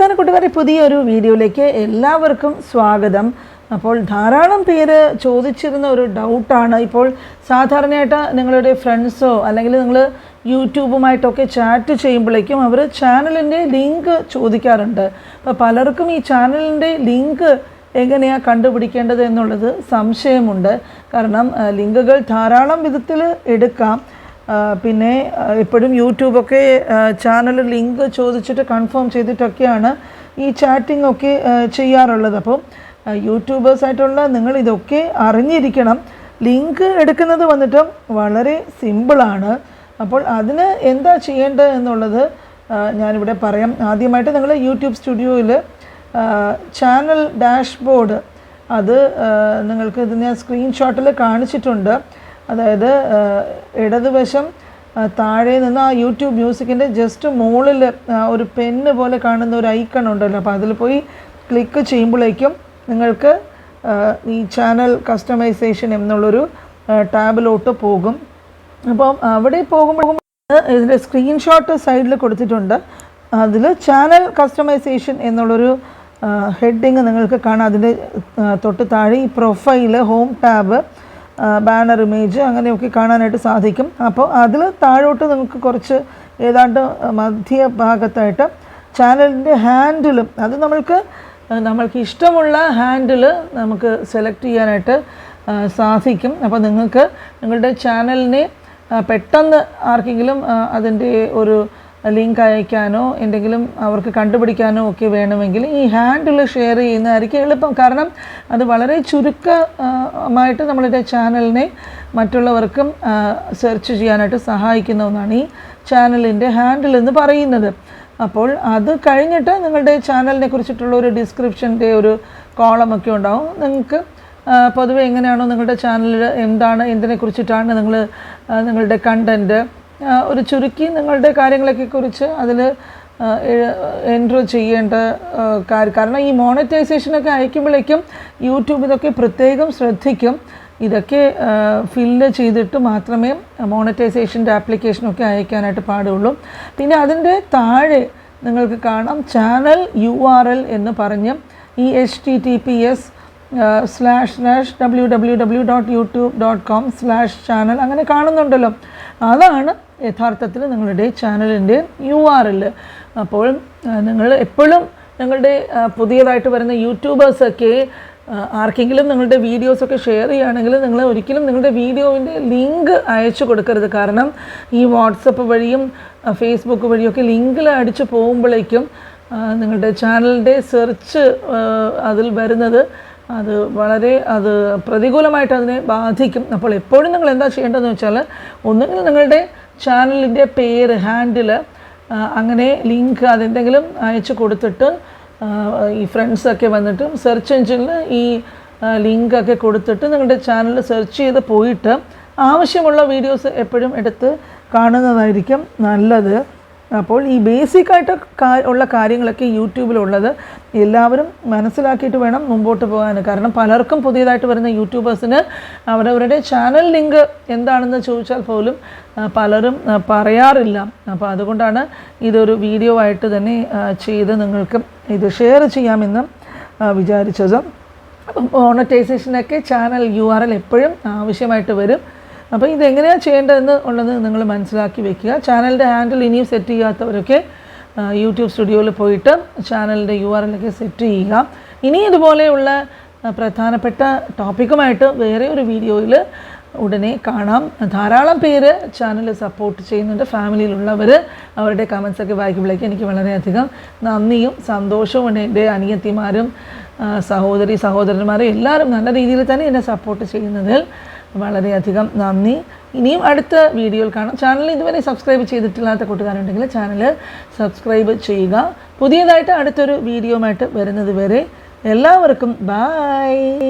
നമസ്കാരം കൂട്ടുകാരെ പുതിയൊരു വീഡിയോയിലേക്ക് എല്ലാവർക്കും സ്വാഗതം. അപ്പോൾ ധാരാളം പേര് ചോദിച്ചിരുന്ന ഒരു ഡൗട്ടാണ്. ഇപ്പോൾ സാധാരണയായിട്ട് നിങ്ങളുടെ ഫ്രണ്ട്സോ അല്ലെങ്കിൽ നിങ്ങൾ യൂട്യൂബുമായിട്ടൊക്കെ ചാറ്റ് ചെയ്യുമ്പോഴേക്കും അവർ ചാനലിന്റെ ലിങ്ക് ചോദിക്കാറുണ്ട്. അപ്പോൾ പലർക്കും ഈ ചാനലിന്റെ ലിങ്ക് എങ്ങനെയാണ് കണ്ടുപിടിക്കേണ്ടത് എന്നുള്ളത് സംശയമുണ്ട്. കാരണം ലിങ്കുകൾ ധാരാളം വിധത്തിൽ എടുക്കാം. പിന്നെ ഇപ്പോഴും യൂട്യൂബൊക്കെ ചാനൽ ലിങ്ക് ചോദിച്ചിട്ട് കൺഫേം ചെയ്തിട്ടൊക്കെയാണ് ഈ ചാറ്റിംഗ് ഒക്കെ ചെയ്യാറുള്ളത്. അപ്പം യൂട്യൂബേഴ്സായിട്ടുള്ള നിങ്ങൾ ഇതൊക്കെ അറിഞ്ഞിരിക്കണം. ലിങ്ക് എടുക്കുന്നത് വന്നിട്ടും വളരെ സിമ്പിളാണ് അപ്പോൾ അതിന് എന്താ ചെയ്യേണ്ടത് എന്നുള്ളത് ഞാനിവിടെ പറയാം. ആദ്യമായിട്ട് നിങ്ങൾ യൂട്യൂബ് സ്റ്റുഡിയോയിൽ ചാനൽ ഡാഷ്ബോർഡ് അത് നിങ്ങൾക്ക് ഇത് ഞാൻ സ്ക്രീൻഷോട്ടിൽ കാണിച്ചിട്ടുണ്ട്. അതായത് ഇടതുവശം താഴെ നിന്ന് ആ യൂട്യൂബ് മ്യൂസിക്കിന്റെ ജസ്റ്റ് മുകളിൽ ഒരു പെന്ന് പോലെ കാണുന്ന ഒരു ഐക്കൺ ഉണ്ടല്ലോ. അപ്പോൾ അതിൽ പോയി ക്ലിക്ക് ചെയ്യുമ്പോഴേക്കും നിങ്ങൾക്ക് ഈ ചാനൽ കസ്റ്റമൈസേഷൻ എന്നുള്ളൊരു ടാബിലോട്ട് പോകും. അപ്പം അവിടെ പോകുമ്പോൾ ഇതിന്റെ സ്ക്രീൻഷോട്ട് സൈഡിൽ കൊടുത്തിട്ടുണ്ട്. അതിൽ ചാനൽ കസ്റ്റമൈസേഷൻ എന്നുള്ളൊരു ഹെഡിങ് നിങ്ങൾക്ക് കാണാം. അതിന്റെ തൊട്ട് താഴെ ഈ profile home tab banner image അങ്ങനെയൊക്കെ കാണാനായിട്ട് സാധിക്കും. അപ്പോൾ അതിൽ താഴോട്ട് നിങ്ങൾക്ക് കുറച്ച് ഏതാണ്ട് മധ്യഭാഗത്തായിട്ട് ചാനലിന്റെ ഹാൻഡിലും അത് നമ്മൾക്ക് നമ്മൾക്ക് ഇഷ്ടമുള്ള ഹാൻഡിൽ നമുക്ക് സെലക്ട് ചെയ്യാനായിട്ട് സാധിക്കും. അപ്പോൾ നിങ്ങൾക്ക് നിങ്ങളുടെ ചാനലിനെ പെട്ടെന്ന് ആർക്കെങ്കിലും അതിന്റെ ഒരു ലിങ്ക് അയക്കാനോ എന്തെങ്കിലും അവർക്ക് കണ്ടുപിടിക്കാനോ ഒക്കെ വേണമെങ്കിൽ ഈ ഹാൻഡിൽ ഷെയർ ചെയ്യുന്നതായിരിക്കും എളുപ്പം. കാരണം അത് വളരെ ചുരുക്കമായിട്ട് നമ്മളുടെ ചാനലിനെ മറ്റുള്ളവർക്കും സെർച്ച് ചെയ്യാനായിട്ട് സഹായിക്കുന്ന ഒന്നാണ് ഈ ചാനലിന്റെ ഹാൻഡിൽ എന്ന് പറയുന്നത്. അപ്പോൾ അത് കഴിഞ്ഞിട്ട് നിങ്ങളുടെ ചാനലിനെ കുറിച്ചിട്ടുള്ള ഒരു ഡിസ്ക്രിപ്ഷന്റെ ഒരു കോളമൊക്കെ ഉണ്ടാവും. നിങ്ങൾക്ക് പൊതുവെ എങ്ങനെയാണോ നിങ്ങളുടെ ചാനലിൽ എന്താണ് എന്തിനെ കുറിച്ചിട്ടാണ് നിങ്ങൾ നിങ്ങളുടെ കണ്ടന്റ് ഒരു ചുരുക്കി നിങ്ങളുടെ കാര്യങ്ങളൊക്കെ കുറിച്ച് അതിൽ എൻട്രോ ചെയ്യേണ്ട കാരണം ഈ മോണറ്റൈസേഷനൊക്കെ അയക്കുമ്പോഴേക്കും യൂട്യൂബ് ഇതൊക്കെ പ്രത്യേകം ശ്രദ്ധിക്കും. ഇതൊക്കെ ഫില്ല് ചെയ്തിട്ട് മാത്രമേ മോണറ്റൈസേഷന്റെ ആപ്ലിക്കേഷനൊക്കെ അയക്കാനായിട്ട് പാടുള്ളൂ. പിന്നെ അതിന്റെ താഴെ നിങ്ങൾക്ക് കാണാം ചാനൽ യു ആർ എൽ എന്ന് പറഞ്ഞ് ഈ H T T P S slash slash W W W dot YouTube dot com slash channel അങ്ങനെ കാണുന്നുണ്ടല്ലോ. അതാണ് യഥാർത്ഥത്തിൽ നിങ്ങളുടെ ചാനലിന്റെ യു ആർ എൽ അപ്പോൾ നിങ്ങൾ എപ്പോഴും നിങ്ങളുടെ പുതിയതായിട്ട് വരുന്ന യൂട്യൂബേഴ്സൊക്കെ ആർക്കെങ്കിലും നിങ്ങളുടെ വീഡിയോസൊക്കെ ഷെയർ ചെയ്യുകയാണെങ്കിൽ നിങ്ങൾ ഒരിക്കലും നിങ്ങളുടെ വീഡിയോവിന്റെ ലിങ്ക് അയച്ചു കൊടുക്കരുത്. കാരണം ഈ വാട്സപ്പ് വഴിയും ഫേസ്ബുക്ക് വഴിയൊക്കെ ലിങ്കിൽ അടിച്ച് പോകുമ്പോഴേക്കും നിങ്ങളുടെ ചാനലിന്റെ സെർച്ച് അതിൽ വരുന്നത് അത് വളരെ അത് പ്രതികൂലമായിട്ട് അതിനെ ബാധിക്കും. അപ്പോൾ എപ്പോഴും നിങ്ങൾ എന്താ ചെയ്യേണ്ടതെന്ന് വെച്ചാൽ ഒന്നുകിൽ നിങ്ങളുടെ ചാനലിന്റെ പേര് ഹാൻഡിൽ അങ്ങനെ ലിങ്ക് അതെന്തെങ്കിലും അയച്ചു കൊടുത്തിട്ട് ഈ ഫ്രണ്ട്സൊക്കെ വന്നിട്ട് സെർച്ച് എഞ്ചിനിൽ ഈ ലിങ്കൊക്കെ കൊടുത്തിട്ട് നിങ്ങളുടെ ചാനൽ സെർച്ച് ചെയ്ത് പോയിട്ട് ആവശ്യമുള്ള വീഡിയോസ് എപ്പോഴും എടുത്ത് കാണുന്നതായിരിക്കും നല്ലത്. അപ്പോൾ ഈ ബേസിക്കായിട്ട് ഉള്ള കാര്യങ്ങളൊക്കെ യൂട്യൂബിലുള്ളത് എല്ലാവരും മനസ്സിലാക്കിയിട്ട് വേണം മുമ്പോട്ട് പോകാൻ കാരണം പലർക്കും പുതിയതായിട്ട് വരുന്ന യൂട്യൂബേഴ്സിന് അവരവരുടെ ചാനൽ ലിങ്ക് എന്താണെന്ന് ചോദിച്ചാൽ പോലും പലരും പറയാറില്ല. അപ്പോൾ അതുകൊണ്ടാണ് ഇതൊരു വീഡിയോ ആയിട്ട് തന്നെ ചെയ്ത് നിങ്ങൾക്ക് ഇത് ഷെയർ ചെയ്യാമെന്ന് വിചാരിച്ചത്. മോണറ്റൈസേഷനൊക്കെ ചാനൽ യു ആർ എൽ എപ്പോഴും ആവശ്യമായിട്ട് വരും. അപ്പോൾ ഇതെങ്ങനെയാണ് ചെയ്യേണ്ടതെന്ന് ഉള്ളത് നിങ്ങൾ മനസ്സിലാക്കി വെക്കുക. ചാനലിന്റെ ഹാൻഡിൽ ഇനിയും സെറ്റ് ചെയ്യാത്തവരൊക്കെ യൂട്യൂബ് സ്റ്റുഡിയോയിൽ പോയിട്ട് ചാനലിന്റെ യു ആർ എല്ലൊക്കെ സെറ്റ് ചെയ്യുക. ഇനി ഇതുപോലെയുള്ള പ്രധാനപ്പെട്ട ടോപ്പിക്കുമായിട്ട് വേറെ ഒരു വീഡിയോയിൽ ഉടനെ കാണാം. ധാരാളം പേര് ചാനൽ സപ്പോർട്ട് ചെയ്യുന്നുണ്ട്. ഫാമിലിയിലുള്ളവർ അവരുടെ കമൻസൊക്കെ വായിക്കുമ്പോഴേക്കും എനിക്ക് വളരെയധികം നന്ദിയും സന്തോഷവും ഉണ്ട്. എന്റെ അനിയത്തിമാരും സഹോദരി സഹോദരന്മാരും എല്ലാവരും നല്ല രീതിയിൽ തന്നെ എന്നെ സപ്പോർട്ട് ചെയ്യുന്നതിൽ വളരെയധികം നന്ദി. ഇനിയും അടുത്ത വീഡിയോയിൽ കാണാം. ചാനൽ ഇതുവരെ സബ്സ്ക്രൈബ് ചെയ്തിട്ടില്ലാത്ത കൂട്ടുകാരുണ്ടെങ്കിൽ ചാനൽ സബ്സ്ക്രൈബ് ചെയ്യുക. പുതിയതായിട്ട് അടുത്തൊരു വീഡിയോയുമായിട്ട് വരുന്നത് വരെ എല്ലാവർക്കും ബായ്